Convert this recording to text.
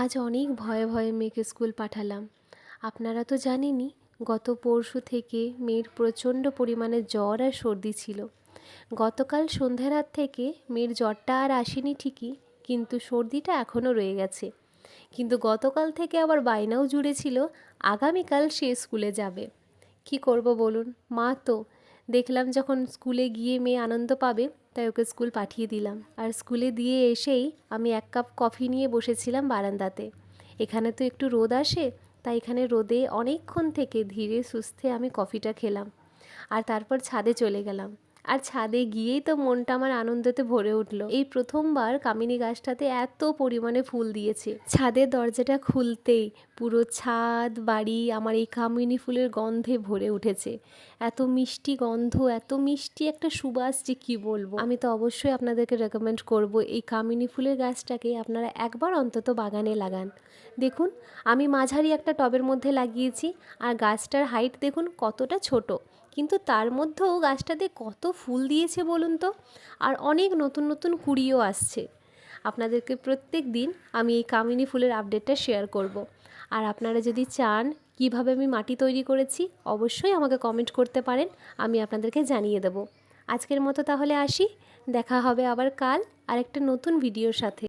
আজ অনেক ভয়ে ভয়ে মেয়েকে স্কুল পাঠালাম। আপনারা তো জানেনই, গত পরশু থেকে মেয়ের প্রচণ্ড পরিমাণে জ্বর আর সর্দি ছিল। গতকাল সন্ধ্যা রাত থেকে মেয়ের জ্বরটা আর আসেনি ঠিকই, কিন্তু সর্দিটা এখনও রয়ে গেছে। কিন্তু গতকাল থেকে আবার বায়নাও জুড়েছিল, আগামীকাল সে স্কুলে যাবে। কি করব বলুন? মা তো, দেখলাম যখন স্কুলে গিয়ে মেয়ে আনন্দ পাবে তাই ওকে স্কুল পাঠিয়ে দিলাম। আর স্কুলে দিয়ে এসেই আমি এক কাপ কফি নিয়ে বসেছিলাম বারান্দাতে। এখানে তো একটু রোদ আসে, তাই এখানে রোদে অনেকক্ষণ থেকে ধীরে সুস্থে আমি কফিটা খেলাম। আর তারপর ছাদে চলে গেলাম। আর ছাদে গিয়েই তো মনটা আমার আনন্দতে ভরে উঠল। এই প্রথমবার কামিনী গাছটাতে এত পরিমাণে ফুল দিয়েছে। ছাদের দরজাটা খুলতেই পুরো ছাদ, বাড়ি আমার এই কামিনী ফুলের গন্ধে ভরে উঠেছে। এত মিষ্টি গন্ধ, এত মিষ্টি একটা সুবাস যে কী বলব? আমি তো অবশ্যই আপনাদেরকে রেকমেন্ড করব এই কামিনী ফুলের গাছটাকে আপনারা একবার অন্তত বাগানে লাগান। দেখুন, আমি মাঝারি একটা টবের মধ্যে লাগিয়েছি আর গাছটার হাইট দেখুন কতটা ছোট। কিন্তু তার মধ্যেও গাছটাতে কত ফুল দিয়েছে বলুন তো? আর অনেক নতুন নতুন কুড়িও আসছে। আপনাদেরকে প্রত্যেক দিন আমি এই কামিনী ফুলের আপডেটটা শেয়ার করব। আর আপনারা যদি চান কীভাবে আমি মাটি তৈরি করেছি, অবশ্যই আমাকে কমেন্ট করতে পারেন, আমি আপনাদেরকে জানিয়ে দেব। আজকের মতো তাহলে আসি। দেখা হবে আবার কাল আরেকটা নতুন ভিডিওর সাথে।